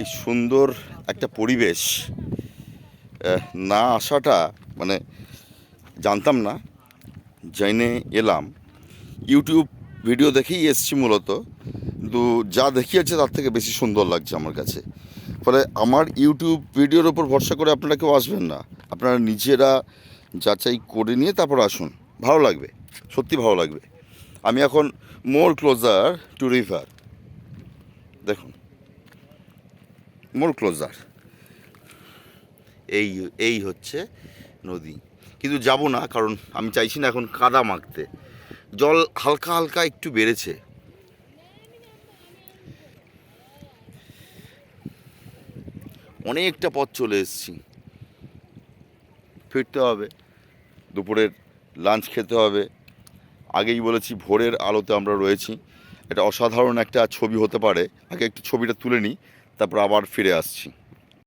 এই সুন্দর একটা পরিবেশ না আসাটা মানে জানতাম না, জেনে এলাম। ইউটিউব ভিডিও দেখেই এসছি মূলত। কিন্তু যা দেখিয়েছে তার থেকে বেশি সুন্দর লাগছে আমার কাছে। ফলে আমার ইউটিউব ভিডিওর ওপর ভরসা করে আপনারা কেউ আসবেন না। আপনারা নিজেরা যাচাই করে নিয়ে তারপর আসুন। ভালো লাগবে, সত্যি ভালো লাগবে। আমি এখন মোর ক্লোজার টু রিভার দেখুন। মোর ক্লোজার এই এই হচ্ছে নদী। কিন্তু যাব না, কারণ আমি চাইছি না এখন কাদা মাখতে। জল হালকা হালকা একটু বেড়েছে। অনেকটা পথ চলে এসেছি। ফিরতে হবে। দুপুরের লাঞ্চ খেতে হবে। আগেই বলেছি, ভোরের আলোতে আমরা রয়েছি। এটা অসাধারণ একটা ছবি হতে পারে। আগে একটু ছবিটা তুলে নিই। তারপর আবার ফিরে আসছি।